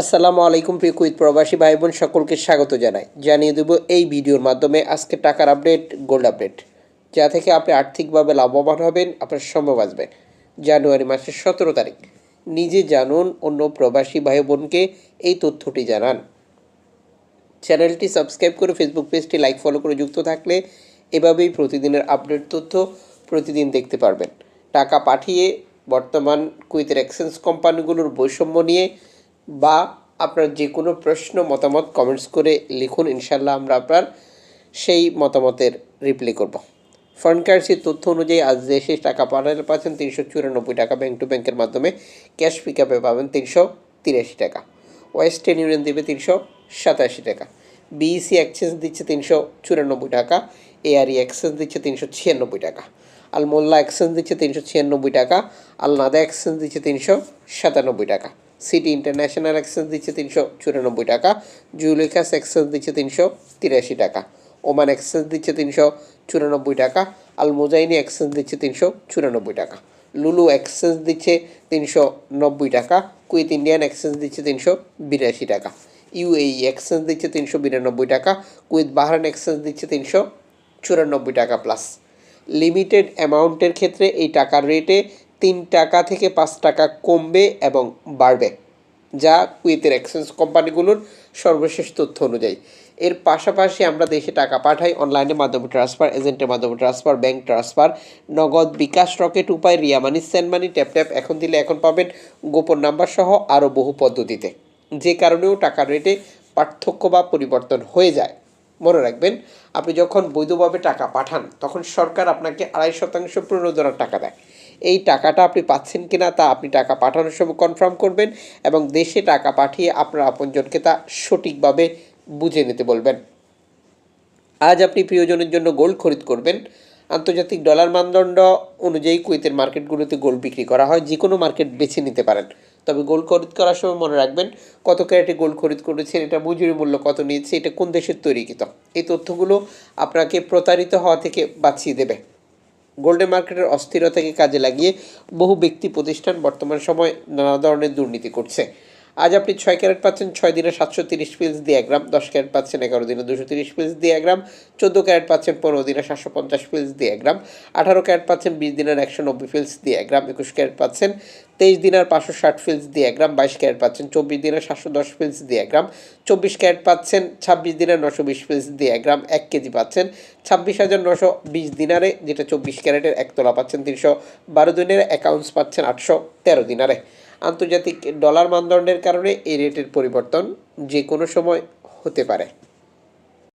আসসালামু আলাইকুম প্রিয় কুইত প্রবাসী ভাই বোন সকলকে স্বাগত জানাই। জানিয়ে দেব এই ভিডিওর মাধ্যমে আজকে টাকার আপডেট, গোল্ড আপডেট, যা থেকে আপনি আর্থিকভাবে লাভবান হবেন, আপনার সম্ভব বাঁচবে জানুয়ারি মাসের সতেরো তারিখ। নিজে জানুন, অন্য প্রবাসী ভাই বোনকে এই তথ্যটি জানান। চ্যানেলটি সাবস্ক্রাইব করে ফেসবুক পেজটি লাইক, ফলো করে যুক্ত থাকলে এভাবেই প্রতিদিনের আপডেট তথ্য প্রতিদিন দেখতে পারবেন। টাকা পাঠিয়ে বর্তমান কুইতের এক্সচেঞ্জ কোম্পানিগুলোর বৈষম্য নিয়ে বা আপনার যে কোনো প্রশ্ন, মতামত কমেন্টস করে লিখুন। ইনশাল্লাহ আমরা আপনার সেই মতামতের রিপ্লাই করব। ফরেন কারেন্সির তথ্য অনুযায়ী আজ দেশে টাকা পাঠালে পাচ্ছেন, তিনশো চুরানব্বই টাকা ব্যাংক টু ব্যাংকের মাধ্যমে ক্যাশ পিক আপে পাবেন তিনশো তিরাশি টাকা। ওয়েস্টার্ন ইউনিয়ন দেবে তিনশো সাতাশি টাকা। বিইসি এক্সচেঞ্জ দিচ্ছে তিনশো চুরানব্বই টাকা। এআরই এক্সচেঞ্জ দিচ্ছে তিনশো ছিয়ানব্বই টাকা। আল মোল্লা এক্সচেঞ্জ দিচ্ছে তিনশো ছিয়ানব্বই টাকা। আল নাদা এক্সচেঞ্জ দিচ্ছে তিনশো সাতানব্বই টাকা। সিটি ইন্টারন্যাশনাল এক্সচেঞ্জ দিচ্ছে তিনশো চুরানব্বই টাকা, জুলিকাস এক্সচেঞ্জ দিচ্ছে তিনশো তিরাশি টাকা, ওমান এক্সচেঞ্জ দিচ্ছে তিনশো চুরানব্বই টাকা আল মোজাইনি এক্সচেঞ্জ দিচ্ছে তিনশো চুরানব্বই টাকা, লুলু এক্সচেঞ্জ দিচ্ছে তিনশো নব্বই টাকা কুইথ ইন্ডিয়ান এক্সচেঞ্জ দিচ্ছে তিনশো বিরাশি টাকা, ইউএই এক্সচেঞ্জ দিচ্ছে তিনশো বিরানব্বই টাকা কুইথ বাহরান এক্সচেঞ্জ দিচ্ছে তিনশো চুরানব্বই টাকা প্লাস লিমিটেড অ্যামাউন্টের ক্ষেত্রে এই টাকার রেটে তিন টাকা থেকে পাঁচ টাকা কমবে এবং বাড়বে, যা কুয়েতের এক্সচেঞ্জ কোম্পানিগুলোর সর্বশেষ তথ্য অনুযায়ী। এর পাশাপাশি আমরা দেশে টাকা পাঠাই অনলাইনের মাধ্যমে ট্রান্সফার, এজেন্টের মাধ্যমে transfer, bank transfer, Nagad bKash Rocket Upay, Ria money, send money, tap tap, এখন দিলে এখন পাবেন গোপন নাম্বার সহ আরও বহু পদ্ধতিতে। যে কারণেও টাকার রেটে পার্থক্য বা পরিবর্তন হয়ে যায়। মনে রাখবেন, আপনি যখন বৈধভাবে টাকা পাঠান, তখন সরকার আপনাকে আড়াই শতাংশ প্রণোদনার টাকা দেয়। এই টাকাটা আপনি পাচ্ছেন কিনা তা আপনি টাকা পাঠানোর সময় কনফার্ম করবেন এবং দেশে টাকা পাঠিয়ে আপনার আপনজনকে তা সঠিকভাবে বুঝে নিতে বলবেন। আজ আপনি প্রিয়জনের জন্য গোল্ড খরিদ করবেন। আন্তর্জাতিক ডলার মানদণ্ড অনুযায়ী কুয়েতের মার্কেটগুলোতে গোল্ড বিক্রি করা হয় যে কোনো মার্কেট বেছে নিতে পারেন। তবে গোল্ড খরিদ করার সময় মনে রাখবেন, কত ক্যারেটে গোল্ড খরিদ করেছেন, এটা মজুরি মূল্য কত নিয়েছে, এটা কোন দেশের তৈরি তৈরিকৃত? এই তথ্যগুলো আপনাকে প্রতারিত হওয়া থেকে বাঁচিয়ে দেবে। গোল্ডেন মার্কেটের অস্থিরতাকে কাজে লাগিয়ে বহু ব্যক্তি প্রতিষ্ঠান বর্তমান সময় নানা ধরনের দুর্নীতি করছে। আজ আপনি ছয় ক্যারেট পাচ্ছেন, ছয় দিনে সাতশো তিরিশ পিলস দিয়ে এক গ্রাম, দশ ক্যারেট পাচ্ছেন, এগারো দিনে দুশো তিরিশ পিলস দিয়ে এক গ্রাম, চোদ্দ ক্যারেট পাচ্ছেন, পনেরো দিনে সাতশো পঞ্চাশ পিলস দিয়ে এক গ্রাম, আঠারো ক্যারেট পাচ্ছেন, বিশ দিনের একশো নব্বই ফিলস দিয়ে এক গ্রাম, একুশ ক্যারেট পাচ্ছেন, তেইশ দিনের পাঁচশো ষাট ফিলস দিয়ে এক গ্রাম, বাইশ ক্যারেট পাচ্ছেন, চব্বিশ দিনের সাতশো দশ ফিলস দিয়ে এক গ্রাম, চব্বিশ ক্যারেট পাচ্ছেন, ছাব্বিশ দিনের নশো বিশ ফিলস দিয়ে এক গ্রাম, এক কেজি পাচ্ছেন, ছাব্বিশ হাজার নশো বিশ দিনারে, যেটা চব্বিশ ক্যারেটের এক তোলা পাচ্ছেন, তিনশো বারো দিনের অ্যাকাউন্টস পাচ্ছেন আটশো তেরো দিনারে। আন্তর্জাতিক ডলার মানদণ্ডের কারণে এই রেটের পরিবর্তন যে কোনো সময় হতে পারে।